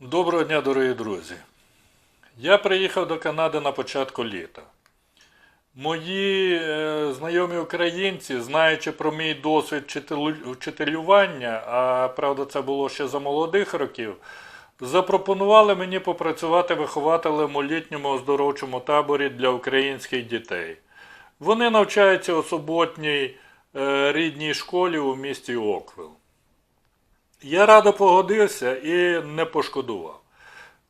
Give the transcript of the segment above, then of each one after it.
Доброго дня, дорогі друзі. Я приїхав до Канади на початку літа. Мої е, знайомі українці, знаючи про мій досвід вчителювання, а правда це було ще за молодих років, запропонували мені попрацювати вихователем у літньому оздоровчому таборі для українських дітей. Вони навчаються у суботній е, рідній школі у місті Оквіл. Я радо погодився і не пошкодував.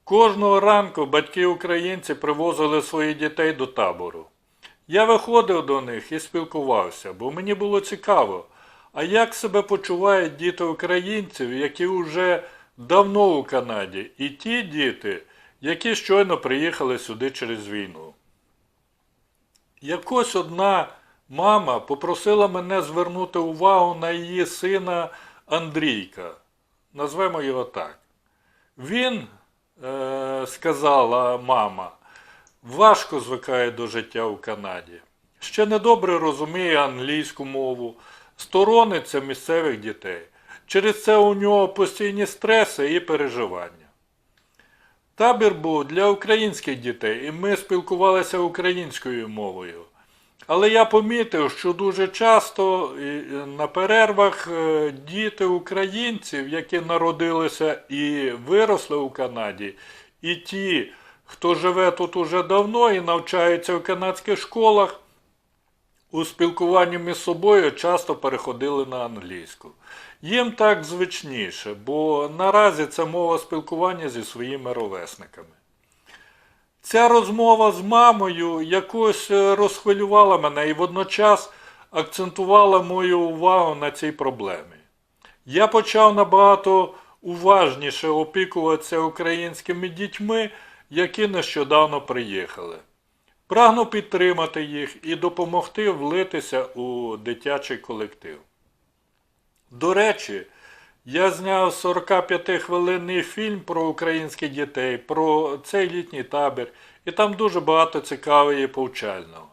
Кожного ранку батьки українці привозили своїх дітей до табору. Я виходив до них і спілкувався, бо мені було цікаво, а як себе почувають діти українців, які вже давно у Канаді, і ті діти, які щойно приїхали сюди через війну. Якось одна мама попросила мене звернути увагу на її сина Андрійка. Назвемо його так. Він, е, сказала мама, важко звикає до життя у Канаді. Ще недобре розуміє англійську мову, сторониться місцевих дітей. Через це у нього постійні стреси і переживання. Табір був для українських дітей, і ми спілкувалися українською мовою. Але я помітив, що дуже часто е, на перервах е, діти українців, які народилися і виросли у Канаді, і ті, хто живе тут уже давно і навчається в канадських школах, у спілкуванні між собою часто переходили на англійську. Їм так звичніше, бо наразі це мова спілкування зі своїми ровесниками. Ця розмова з мамою якось е, розхвилювала мене і водночас акцентувала мою увагу на цій проблемі. Я почав набагато уважніше опікуватися українськими дітьми, які нещодавно приїхали. Прагну підтримати їх і допомогти влитися у дитячий колектив. До речі, я зняв 45-хвилинний фільм про українських дітей, про цей літній табір, і там дуже багато цікавого і повчального.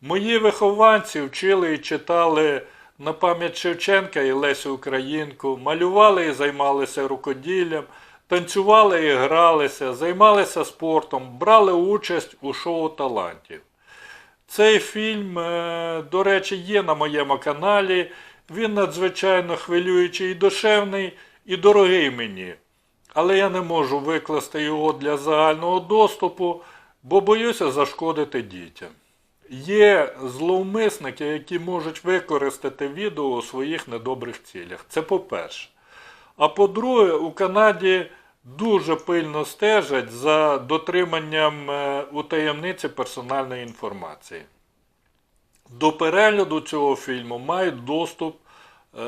Мої вихованці вчили і читали на пам'ять Шевченка і Лесю Українку, малювали і займалися рукоділлям, танцювали і гралися, займалися спортом, брали участь у шоу талантів. Цей фільм, е, до речі, є на моєму каналі. Він надзвичайно хвилюючий і душевний, і дорогий мені. Але я не можу викласти його для загального доступу, бо боюся зашкодити дітям. Є зловмисники, які можуть використати відео у своїх недобрих цілях. Це по-перше. А по-друге, у Канаді дуже пильно стежать за дотриманням е, у таємниці персональної інформації. До перегляду цього фільму мають доступ е,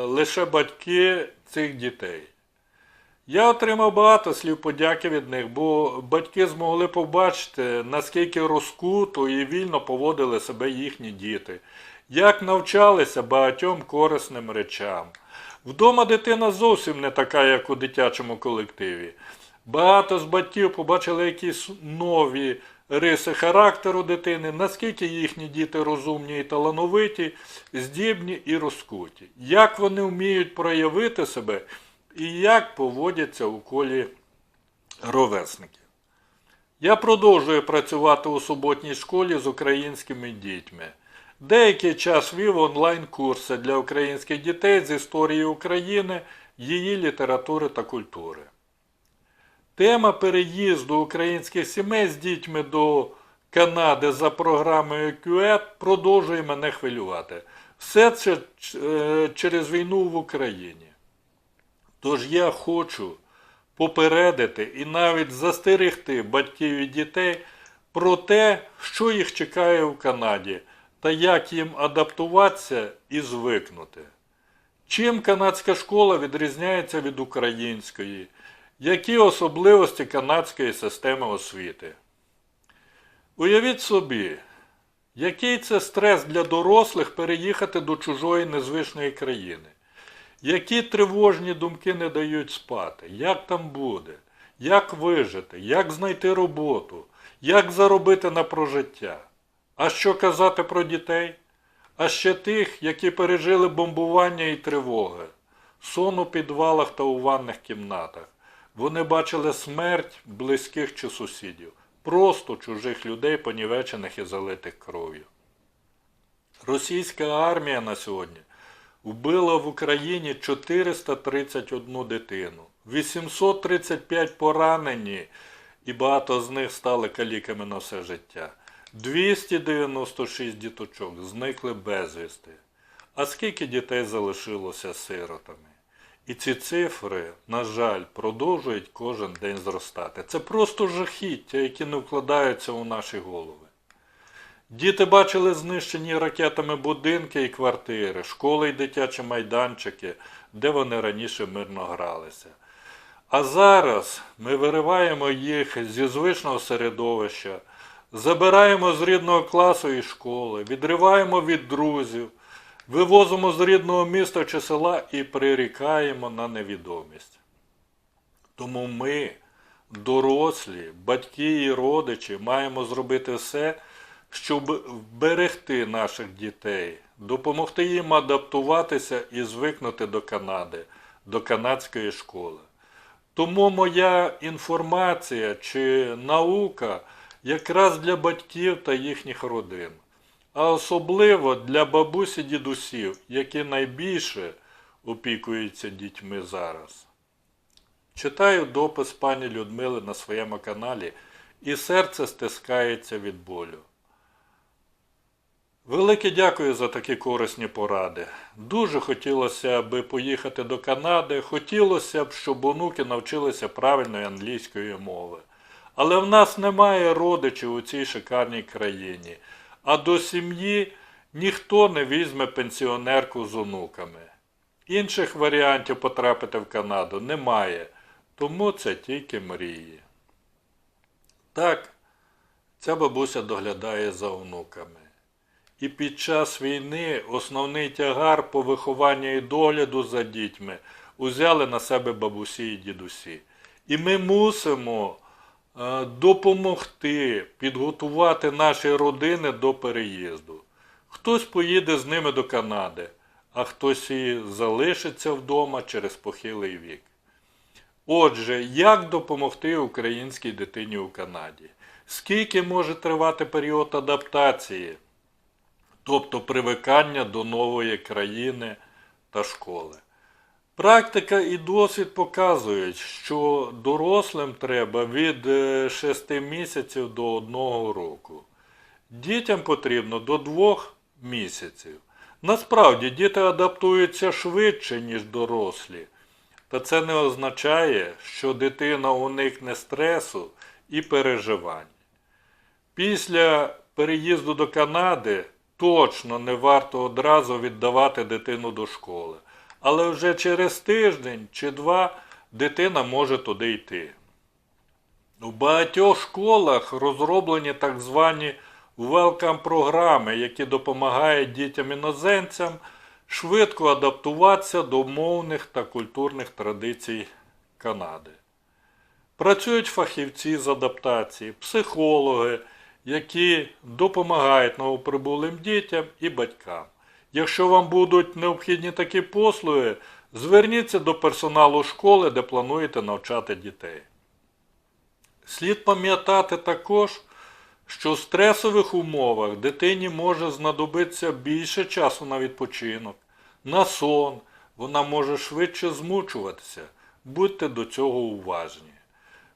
лише батьки цих дітей. Я отримав багато слів подяки від них, бо батьки змогли побачити, наскільки розкуто і вільно поводили себе їхні діти, як навчалися багатьом корисним речам. Вдома дитина зовсім не така, як у дитячому колективі. Багато з батьків побачили якісь нові риси характеру дитини, наскільки їхні діти розумні і талановиті, здібні і розкуті, як вони вміють проявити себе і як поводяться у колі ровесників. Я продовжую працювати у суботній школі з українськими дітьми. Деякий час вів онлайн-курси для українських дітей з історії України, її літератури та культури. Тема переїзду українських сімей з дітьми до Канади за програмою QED продовжує мене хвилювати. Все це е, через війну в Україні. Тож я хочу попередити і навіть застерегти батьків і дітей про те, що їх чекає в Канаді та як їм адаптуватися і звикнути. Чим канадська школа відрізняється від української? Які особливості канадської системи освіти? Уявіть собі, який це стрес для дорослих переїхати до чужої незвичної країни? Які тривожні думки не дають спати? Як там буде? Як вижити? Як знайти роботу? Як заробити на прожиття? А що казати про дітей? А ще тих, які пережили бомбування і тривоги, сон у підвалах та у ванних кімнатах, Вони бачили смерть близьких чи сусідів, просто чужих людей, понівечених і залитих кров'ю. Російська армія на сьогодні вбила в Україні 431 дитину, 835 поранені, і багато з них стали каліками на все життя. 296 діточок зникли безвісти. А скільки дітей залишилося сиротами? І ці цифри, на жаль, продовжують кожен день зростати. Це просто жахіття, які не вкладаються у наші голови. Діти бачили знищені ракетами будинки і квартири, школи й дитячі майданчики, де вони раніше мирно гралися. А зараз ми вириваємо їх зі звичного середовища, забираємо з рідного класу і школи, відриваємо від друзів, вивозимо з рідного міста чи села і прирікаємо на невідомість. Тому ми, дорослі, батьки і родичі, маємо зробити все, щоб вберегти наших дітей, допомогти їм адаптуватися і звикнути до Канади, до канадської школи. Тому моя інформація чи наука якраз для батьків та їхніх родин, а особливо для бабусі дідусів, які найбільше опікуються дітьми зараз. Читаю допис пані Людмили на своєму каналі, і серце стискається від болю. Велике дякую за такі корисні поради. Дуже хотілося б поїхати до Канади, хотілося б, щоб онуки навчилися правильної англійської мови. Але в нас немає родичів у цій шикарній країні, а до сім'ї ніхто не візьме пенсіонерку з онуками. Інших варіантів потрапити в Канаду немає, тому це тільки мрії. Так, ця бабуся доглядає за онуками. І під час війни основний тягар по вихованню і догляду за дітьми узяли на себе бабусі і дідусі. І ми мусимо допомогти підготувати наші родини до переїзду. Хтось поїде з ними до Канади, а хтось і залишиться вдома через похилий вік. Отже, як допомогти українській дитині у Канаді? Скільки може тривати період адаптації? тобто привикання до нової країни та школи. Практика і досвід показують, що дорослим треба від 6 місяців до 1 року. Дітям потрібно до 2 місяців. Насправді діти адаптуються швидше, ніж дорослі. Та це не означає, що дитина уникне стресу і переживань. Після переїзду до Канади точно не варто одразу віддавати дитину до школи. Але вже через тиждень чи два дитина може туди йти. У багатьох школах розроблені так звані welcome програми, які допомагають дітям-іноземцям швидко адаптуватися до мовних та культурних традицій Канади. Працюють фахівці з адаптації, психологи, які допомагають новоприбулим дітям і батькам. Якщо вам будуть необхідні такі послуги, зверніться до персоналу школи, де плануєте навчати дітей. Слід пам'ятати також, що в стресових умовах дитині може знадобитися більше часу на відпочинок, на сон, вона може швидше змучуватися. Будьте до цього уважні.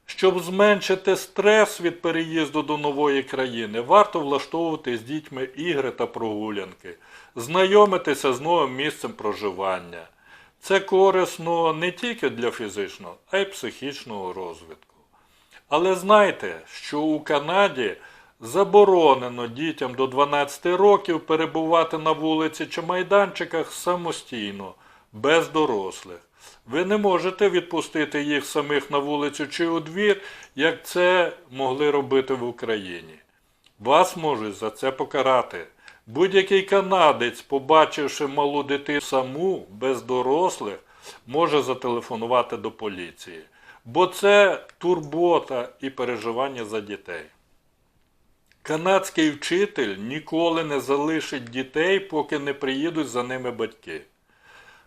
Щоб зменшити стрес від переїзду до нової країни, варто влаштовувати з дітьми ігри та прогулянки, знайомитися з новим місцем проживання. Це корисно не тільки для фізичного, а й психічного розвитку. Але знайте, що у Канаді заборонено дітям до 12 років перебувати на вулиці чи майданчиках самостійно, без дорослих. Ви не можете відпустити їх самих на вулицю чи у двір, як це могли робити в Україні. Вас можуть за це покарати. Будь-який канадець, побачивши малу дитину саму, без дорослих, може зателефонувати до поліції. Бо це турбота і переживання за дітей. Канадський вчитель ніколи не залишить дітей, поки не приїдуть за ними батьки.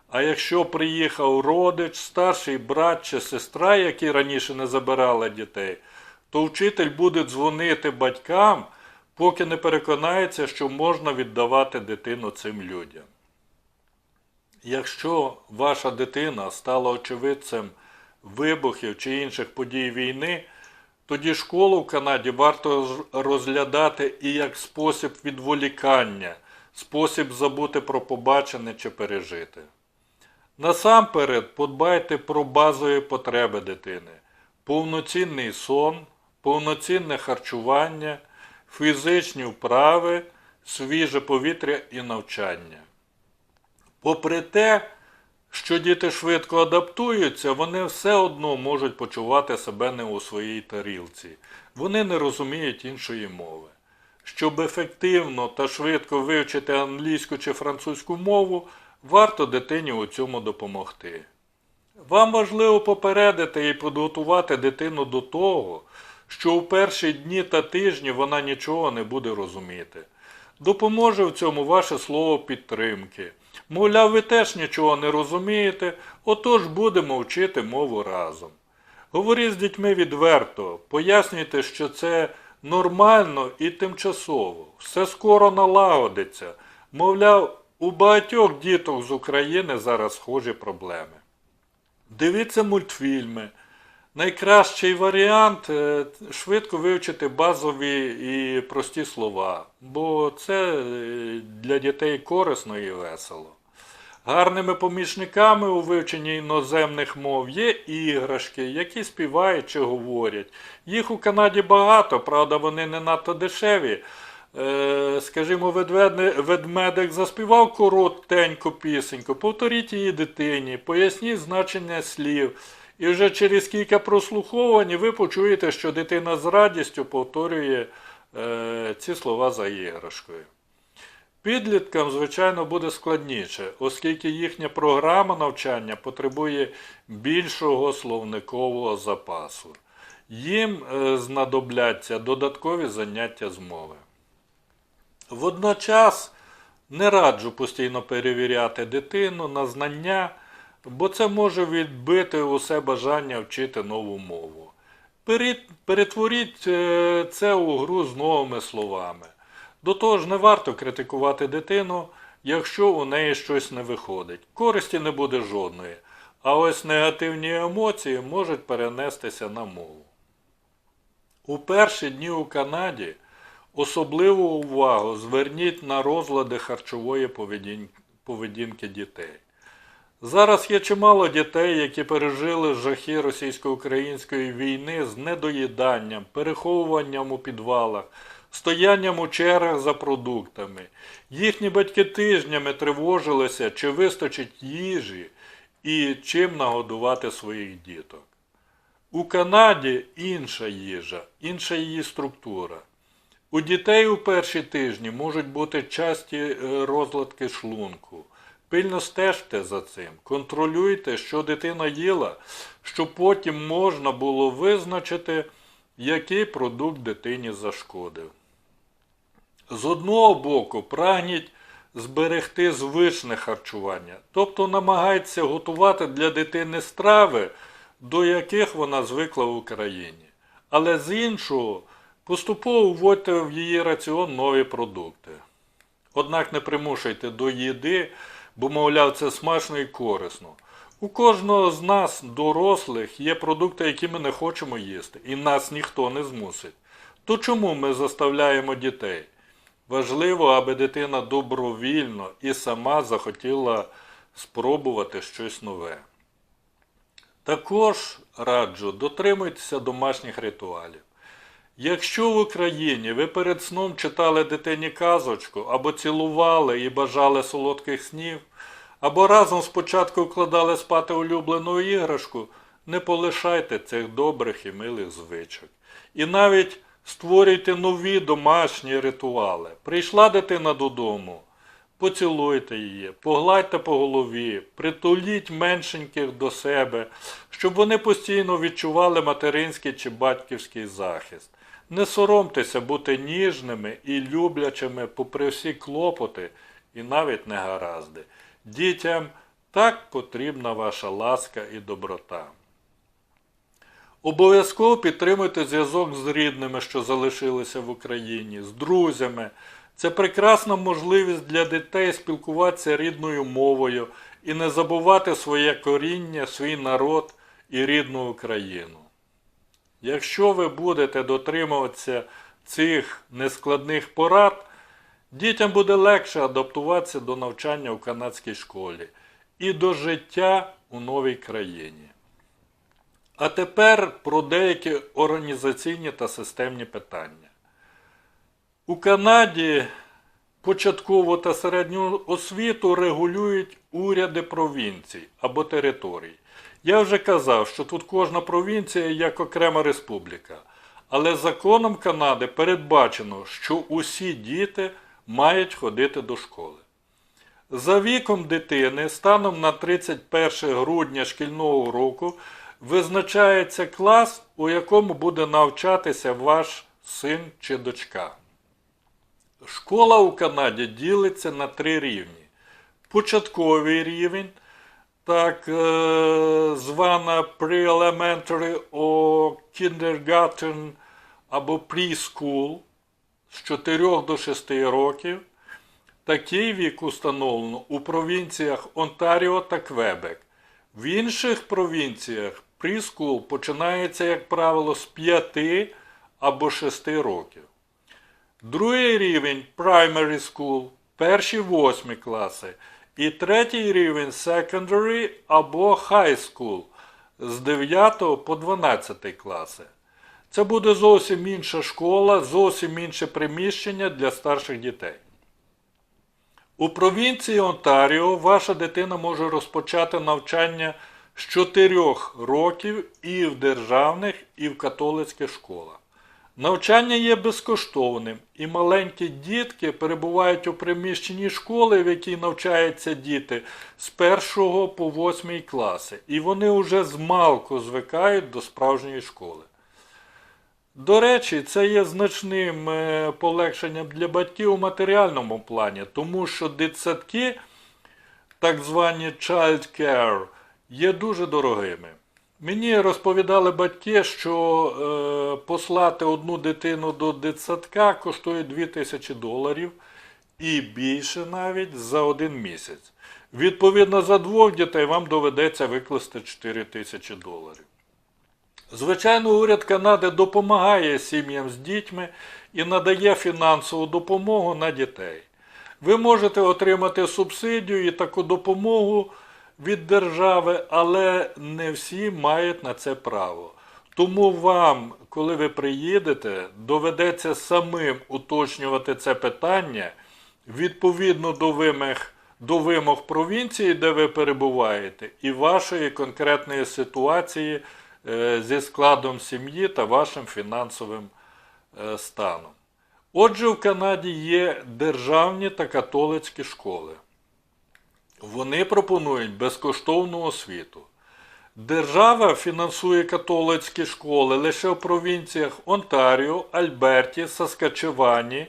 А якщо приїхав родич, старший брат чи сестра, які раніше не забирали дітей, то вчитель буде дзвонити батькам, поки не переконається, що можна віддавати дитину цим людям. Якщо ваша дитина стала очевидцем вибухів чи інших подій війни, тоді школу в Канаді варто розглядати і як спосіб відволікання, спосіб забути про побачене чи пережити. Насамперед подбайте про базові потреби дитини: повноцінний сон, повноцінне харчування, фізичні вправи, свіже повітря і навчання. Попри те, що діти швидко адаптуються, вони все одно можуть почувати себе не у своїй тарілці. Вони не розуміють іншої мови. Щоб ефективно та швидко вивчити англійську чи французьку мову, варто дитині у цьому допомогти. Вам важливо попередити і підготувати дитину до того, що у перші дні та тижні вона нічого не буде розуміти. Допоможе в цьому ваше слово підтримки. Мовляв, ви теж нічого не розумієте, отож будемо вчити мову разом. Говоріть з дітьми відверто, пояснюйте, що це нормально і тимчасово. Все скоро налагодиться. Мовляв, у багатьох діток з України зараз схожі проблеми. Дивіться мультфільми. Найкращий варіант е, швидко вивчити базові і прості слова, бо це е, для дітей корисно і весело. Гарними помічниками у вивченні іноземних мов є іграшки, які співають чи говорять. Їх у Канаді багато, правда, вони не надто дешеві. Е, скажімо, ведмедик заспівав коротеньку пісеньку, повторіть її дитині, поясніть значення слів. І вже через кілька прослуховувань ви почуєте, що дитина з радістю повторює е, ці слова за іграшкою. Підліткам, звичайно, буде складніше, оскільки їхня програма навчання потребує більшого словникового запасу. Їм е, знадобляться додаткові заняття з мови. Водночас не раджу постійно перевіряти дитину на знання, бо це може відбити усе бажання вчити нову мову. Перетворіть е, це у гру з новими словами. До того ж, не варто критикувати дитину, якщо у неї щось не виходить. Користі не буде жодної, а ось негативні емоції можуть перенестися на мову. У перші дні у Канаді особливу увагу зверніть на розлади харчової поведінки дітей. Зараз є чимало дітей, які пережили жахи російсько-української війни з недоїданням, переховуванням у підвалах, стоянням у чергах за продуктами. Їхні батьки тижнями тривожилися, чи вистачить їжі і чим нагодувати своїх діток. У Канаді інша їжа, інша її структура. У дітей у перші тижні можуть бути часті е, розладки шлунку. Пильно стежте за цим, контролюйте, що дитина їла, щоб потім можна було визначити, який продукт дитині зашкодив. З одного боку, прагніть зберегти звичне харчування, тобто намагайтеся готувати для дитини страви, до яких вона звикла в Україні. Але з іншого, поступово вводьте в її раціон нові продукти. Однак не примушуйте до їди, бо, мовляв, це смачно і корисно. У кожного з нас, дорослих, є продукти, які ми не хочемо їсти, і нас ніхто не змусить. То чому ми заставляємо дітей? Важливо, аби дитина добровільно і сама захотіла спробувати щось нове. Також раджу дотримуйтеся домашніх ритуалів. Якщо в Україні ви перед сном читали дитині казочку, або цілували і бажали солодких снів, або разом спочатку вкладали спати улюблену іграшку, не полишайте цих добрих і милих звичок. І навіть створюйте нові домашні ритуали. Прийшла дитина додому, поцілуйте її, погладьте по голові, притуліть меншеньких до себе, щоб вони постійно відчували материнський чи батьківський захист. Не соромтеся бути ніжними і люблячими попри всі клопоти і навіть негаразди. Дітям Так потрібна ваша ласка і доброта. Обов'язково підтримуйте зв'язок з рідними, що залишилися в Україні, з друзями. Це прекрасна можливість для дітей спілкуватися рідною мовою і не забувати своє коріння, свій народ і рідну Україну. Якщо ви будете дотримуватися цих нескладних порад, дітям буде легше адаптуватися до навчання у канадській школі і до життя у новій країні. А тепер про деякі організаційні та системні питання. У Канаді початкову та середню освіту регулюють уряди провінцій або територій. Я вже казав, що тут кожна провінція як окрема республіка. Але законом Канади передбачено, що усі діти мають ходити до школи. За віком дитини станом на 31 грудня шкільного року визначається клас, у якому буде навчатися ваш син чи дочка. Школа у Канаді ділиться на три рівні. Початковий рівень, так е, звана pre-elementary or kindergarten або preschool з 4 до 6 років. Такий вік установлено у провінціях Онтаріо та Квебек. В інших провінціях пріскул починається, як правило, з 5 або 6 років. Другий рівень primary school, перші 8 класи. І третій рівень secondary або high school з 9 по 12 класи. Це буде зовсім інша школа, зовсім інше приміщення для старших дітей. У провінції Онтаріо ваша дитина може розпочати навчання з 4 років і в державних, і в католицьких школах. Навчання є безкоштовним, і маленькі дітки перебувають у приміщенні школи, в якій навчаються діти з 1 по 8 класи, і вони вже змалку звикають до справжньої школи. До речі, це є значним е, полегшенням для батьків у матеріальному плані, тому що дитсадки, так звані child care, є дуже дорогими. Мені розповідали батьки, що е, послати одну дитину до дитсадка коштує 2000 доларів і більше навіть за один місяць. Відповідно, за двох дітей вам доведеться викласти 4000 доларів. Звичайно, уряд Канади допомагає сім'ям з дітьми і надає фінансову допомогу на дітей. Ви можете отримати субсидію і таку допомогу від держави, але не всі мають на це право. Тому вам, коли ви приїдете, доведеться самим уточнювати це питання відповідно до вимог, до вимог провінції, де ви перебуваєте, і вашої конкретної ситуації е, зі складом сім'ї та вашим фінансовим е, станом. Отже, в Канаді є державні та католицькі школи. Вони пропонують безкоштовну освіту. Держава фінансує католицькі школи лише в провінціях Онтаріо, Альберті, Саскачевані,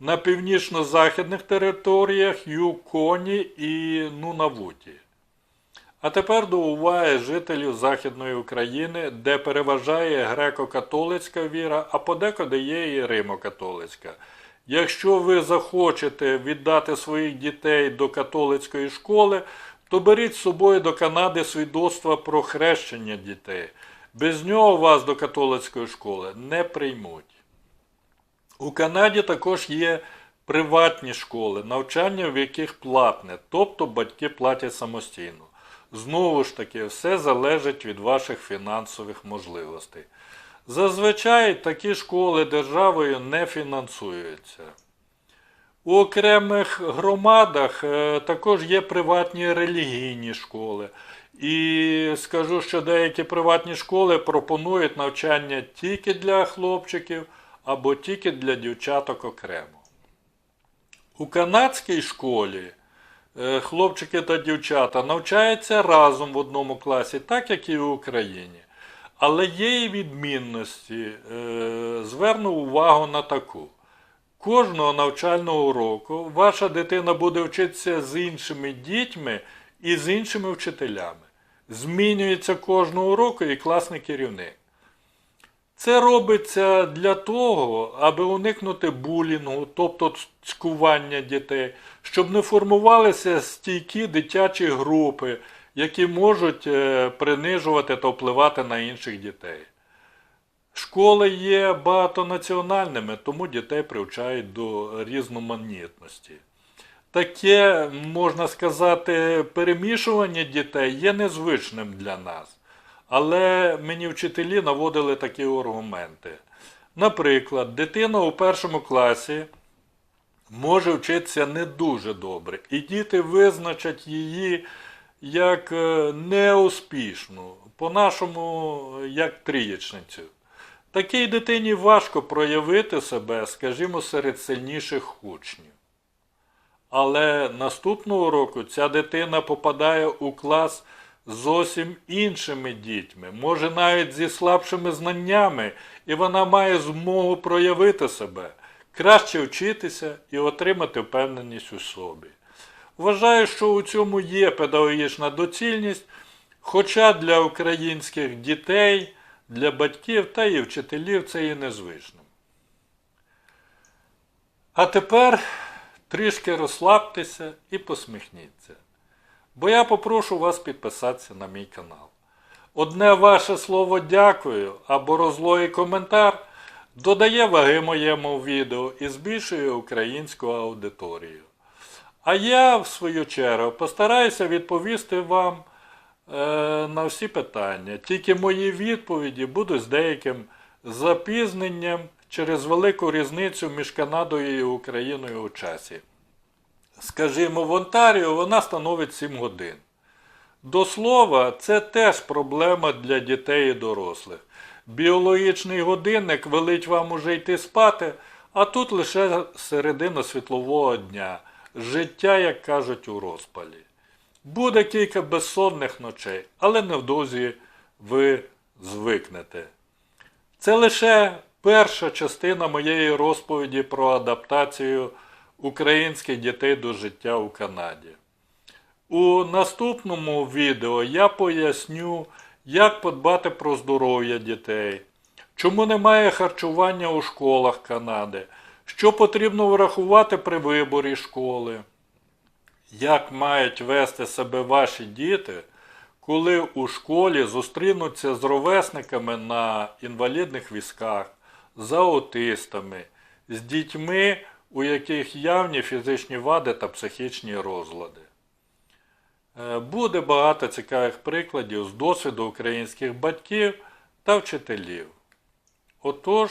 на північно-західних територіях Юконі і Нунавуті. А тепер до уваги жителів Західної України, де переважає греко-католицька віра, а подекуди є і римо-католицька. Якщо ви захочете віддати своїх дітей до католицької школи, то беріть з собою до Канади свідоцтва про хрещення дітей. Без нього вас до католицької школи не приймуть. У Канаді також є приватні школи, навчання в яких платне, тобто батьки платять самостійно. Знову ж таки, все залежить від ваших фінансових можливостей. Зазвичай такі школи державою не фінансуються. У окремих громадах е, також є приватні релігійні школи. І скажу, що деякі приватні школи пропонують навчання тільки для хлопчиків або тільки для дівчаток окремо. У канадській школі е, хлопчики та дівчата навчаються разом в одному класі, так як і в Україні. Але є і відмінності. Е, Зверну увагу на таку. Кожного навчального року ваша дитина буде вчитися з іншими дітьми і з іншими вчителями. Змінюється кожного року і класний керівник. Це робиться для того, аби уникнути булінгу, тобто цькування дітей, щоб не формувалися стійкі дитячі групи, які можуть е, принижувати та впливати на інших дітей. Школи є багатонаціональними, тому дітей привчають до різноманітності. Таке, можна сказати, перемішування дітей є незвичним для нас. Але мені вчителі наводили такі аргументи. Наприклад, дитина у першому класі може вчитися не дуже добре, і діти визначать її як е, неуспішну, по-нашому, як трієчницю. Такій дитині важко проявити себе, скажімо, серед сильніших учнів. Але наступного року ця дитина попадає у клас зовсім іншими дітьми, може навіть зі слабшими знаннями, і вона має змогу проявити себе, краще вчитися і отримати впевненість у собі. Вважаю, що у цьому є педагогічна доцільність, хоча для українських дітей, для батьків та і вчителів це є незвичним. А тепер трішки розслабтеся і посміхніться. Бо я попрошу вас підписатися на мій канал. Одне ваше слово дякую або розлогий коментар додає ваги моєму відео і збільшує українську аудиторію. А я, в свою чергу, постараюся відповісти вам е, на всі питання. Тільки мої відповіді будуть з деяким запізненням через велику різницю між Канадою і Україною у часі. Скажімо, в Онтаріо вона становить 7 годин. До слова, це теж проблема для дітей і дорослих. Біологічний годинник велить вам уже йти спати, а тут лише середина світлового дня. Життя, як кажуть, у розпалі. Буде кілька безсонних ночей, але невдовзі ви звикнете. Це лише перша частина моєї розповіді про адаптацію українських дітей до життя у Канаді. У наступному відео я поясню, як подбати про здоров'я дітей, чому немає харчування у школах Канади, що потрібно врахувати при виборі школи, як мають вести себе ваші діти, коли у школі зустрінуться з ровесниками на інвалідних візках, з аутистами, з дітьми, у яких явні фізичні вади та психічні розлади. Е, Буде багато цікавих прикладів з досвіду українських батьків та вчителів. Отож,